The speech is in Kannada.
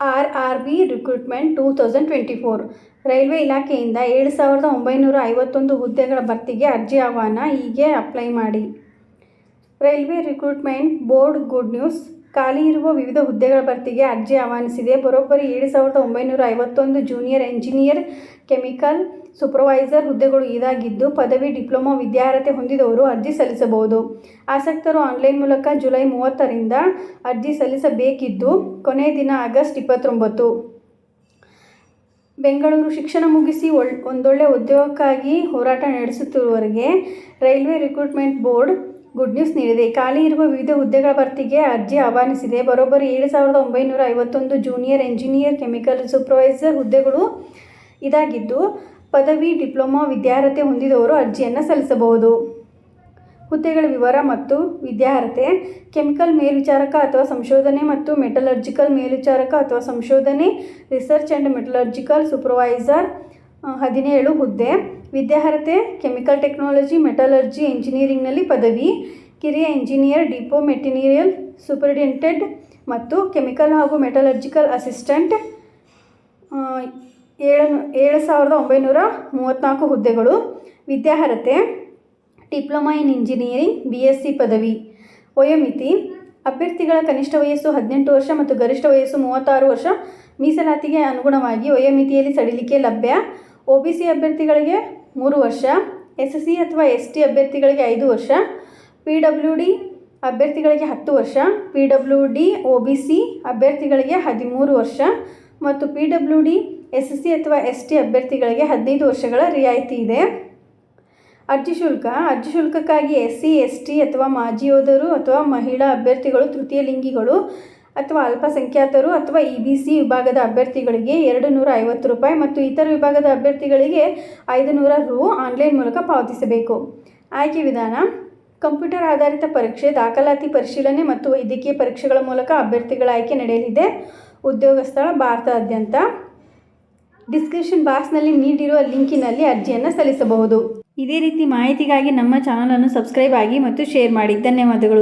R R B recruitment two thousand twenty four railway ಇಲಾಖೆಯಿಂದ ಏಳು ಸಾವಿರದ ಒಂಬೈನೂರ ಐವತ್ತೊಂದು ಹುದ್ದೆಗಳ ಭರ್ತಿಗೆ ಅರ್ಜಿ ಆಹ್ವಾನ ಹೀಗೆ ಅಪ್ಲೈ ಮಾಡಿ. Railway recruitment board good news ಖಾಲಿ ಇರುವ ವಿವಿಧ ಹುದ್ದೆಗಳ ಭರ್ತಿಗೆ ಅರ್ಜಿ ಆಹ್ವಾನಿಸಿದೆ. ಬರೋಬ್ಬರಿ ಏಳು ಸಾವಿರದ ಒಂಬೈನೂರ ಐವತ್ತೊಂದು ಜೂನಿಯರ್ ಎಂಜಿನಿಯರ್, ಕೆಮಿಕಲ್ ಸೂಪರ್ವೈಸರ್ ಹುದ್ದೆಗಳು ಇದಾಗಿದ್ದು ಪದವಿ, ಡಿಪ್ಲೊಮಾ, ವಿದ್ಯಾರ್ಹತೆ ಹೊಂದಿದವರು ಅರ್ಜಿ ಸಲ್ಲಿಸಬಹುದು. ಆಸಕ್ತರು ಆನ್ಲೈನ್ ಮೂಲಕ ಜುಲೈ ಮೂವತ್ತರಿಂದ ಅರ್ಜಿ ಸಲ್ಲಿಸಬೇಕಿದ್ದು ಕೊನೆಯ ದಿನ ಆಗಸ್ಟ್ ಇಪ್ಪತ್ತೊಂಬತ್ತು. ಬೆಂಗಳೂರು ಶಿಕ್ಷಣ ಮುಗಿಸಿ ಒಳ್, ಒಂದೊಳ್ಳೆ ಉದ್ಯೋಗಕ್ಕಾಗಿ ಹೋರಾಟ ನಡೆಸುತ್ತಿರುವವರಿಗೆ railway recruitment board good news ನೀಡಿದೆ. ಖಾಲಿ ಇರುವ ವಿವಿಧ ಹುದ್ದೆಗಳ ಭರ್ತಿಗೆ ಅರ್ಜಿ ಆಹ್ವಾನಿಸಿದೆ. ಬರೋಬ್ಬರಿ ಏಳು ಸಾವಿರದ ಒಂಬೈನೂರ ಐವತ್ತೊಂದು ಜೂನಿಯರ್ ಎಂಜಿನಿಯರ್ ಕೆಮಿಕಲ್ ಸೂಪರ್ವೈಸರ್ ಹುದ್ದೆಗಳು ಇದಾಗಿದ್ದು, ಪದವಿ, ಡಿಪ್ಲೊಮಾ ವಿದ್ಯಾರ್ಹತೆ ಹೊಂದಿದವರು ಅರ್ಜಿಯನ್ನು ಸಲ್ಲಿಸಬಹುದು. ಹುದ್ದೆಗಳ ವಿವರ ಮತ್ತು ವಿದ್ಯಾರ್ಹತೆ ಕೆಮಿಕಲ್ ಮೇಲ್ವಿಚಾರಕ ಅಥವಾ ಸಂಶೋಧನೆ ಮತ್ತು ಮೆಟಲರ್ಜಿಕಲ್ ಮೇಲ್ವಿಚಾರಕ ಅಥವಾ ಸಂಶೋಧನೆ ರಿಸರ್ಚ್ ಆ್ಯಂಡ್ ಮೆಟಲರ್ಜಿಕಲ್ ಸೂಪರ್ವೈಸರ್ ಹದಿನೇಳು ಹುದ್ದೆ. ವಿದ್ಯಾರ್ಹತೆ, ಕೆಮಿಕಲ್ ಟೆಕ್ನಾಲಜಿ, ಮೆಟಲರ್ಜಿ ಇಂಜಿನಿಯರಿಂಗ್ನಲ್ಲಿ ಪದವಿ, ಕಿರಿಯ ಇಂಜಿನಿಯರ್ ಡಿಪೋ ಮೆಟೀರಿಯಲ್ ಸೂಪರಿಂಟೆಂಡೆಂಟ್ ಮತ್ತು ಕೆಮಿಕಲ್ ಹಾಗೂ ಮೆಟಲರ್ಜಿಕಲ್ ಅಸಿಸ್ಟೆಂಟ್. ಏಳು ಏಳು ಸಾವಿರದ ಒಂಬೈನೂರ ಮೂವತ್ತ್ನಾಲ್ಕು ಹುದ್ದೆಗಳು. ವಿದ್ಯಾರ್ಹತೆ, diploma in engineering, B S C ಪದವಿ. ವಯೋಮಿತಿ, ಅಭ್ಯರ್ಥಿಗಳ ಕನಿಷ್ಠ ವಯಸ್ಸು ಹದಿನೆಂಟು ವರ್ಷ ಮತ್ತು ಗರಿಷ್ಠ ವಯಸ್ಸು ಮೂವತ್ತಾರು ವರ್ಷ. ಮೀಸಲಾತಿಗೆ ಅನುಗುಣವಾಗಿ ವಯೋಮಿತಿಯಲ್ಲಿ ಸಡಿಲಿಕೆ ಲಭ್ಯ. ಒ ಬಿ ಸಿ ಅಭ್ಯರ್ಥಿಗಳಿಗೆ ಮೂರು ವರ್ಷ. ಎಸ್ ಸಿ ಅಥವಾ ಎಸ್ ಟಿ ಅಭ್ಯರ್ಥಿಗಳಿಗೆ ಐದು ವರ್ಷ. ಪಿ ಡಬ್ಲ್ಯೂ ಡಿ ಅಭ್ಯರ್ಥಿಗಳಿಗೆ ಹತ್ತು ವರ್ಷ. P W D O B C ಅಭ್ಯರ್ಥಿಗಳಿಗೆ ಹದಿಮೂರು ವರ್ಷ. ಮತ್ತು P W D S C ಅಥವಾ ಎಸ್ ಟಿ ಅಭ್ಯರ್ಥಿಗಳಿಗೆ ಹದಿನೈದು ವರ್ಷಗಳ ರಿಯಾಯಿತಿ ಇದೆ. ಅರ್ಜಿ ಶುಲ್ಕ. ಅರ್ಜಿ ಶುಲ್ಕಕ್ಕಾಗಿ ಎಸ್ ಸಿ ಎಸ್ ಟಿ ಅಥವಾ ಮಾಜಿ ಯೋಧರು ಅಥವಾ ಮಹಿಳಾ ಅಭ್ಯರ್ಥಿಗಳು, ತೃತೀಯ ಲಿಂಗಿಗಳು ಅಥವಾ ಅಲ್ಪಸಂಖ್ಯಾತರು ಅಥವಾ ಇ ಬಿ ಸಿ ವಿಭಾಗದ ಅಭ್ಯರ್ಥಿಗಳಿಗೆ ಎರಡು ನೂರ ಐವತ್ತು ರೂಪಾಯಿ ಮತ್ತು ಇತರ ವಿಭಾಗದ ಅಭ್ಯರ್ಥಿಗಳಿಗೆ ಐದು ನೂರ ರೂ ಆನ್ಲೈನ್ ಮೂಲಕ ಪಾವತಿಸಬೇಕು. ಆಯ್ಕೆ ವಿಧಾನ, ಕಂಪ್ಯೂಟರ್ ಆಧಾರಿತ ಪರೀಕ್ಷೆ, ದಾಖಲಾತಿ ಪರಿಶೀಲನೆ ಮತ್ತು ವೈದ್ಯಕೀಯ ಪರೀಕ್ಷೆಗಳ ಮೂಲಕ ಅಭ್ಯರ್ಥಿಗಳ ಆಯ್ಕೆ ನಡೆಯಲಿದೆ. ಉದ್ಯೋಗ ಸ್ಥಳ ಭಾರತಾದ್ಯಂತ ಡಿಸ್ಕ್ರಿಪ್ಷನ್ ಬಾಕ್ಸ್ನಲ್ಲಿ ನೀಡಿರುವ ಲಿಂಕಿನಲ್ಲಿ ಅರ್ಜಿಯನ್ನು ಸಲ್ಲಿಸಬಹುದು. ಇದೇ ರೀತಿ ಮಾಹಿತಿಗಾಗಿ ನಮ್ಮ ಚಾನಲನ್ನು ಸಬ್ಸ್ಕ್ರೈಬ್ ಆಗಿ ಮತ್ತು ಶೇರ್ ಮಾಡಿ. ಧನ್ಯವಾದಗಳು.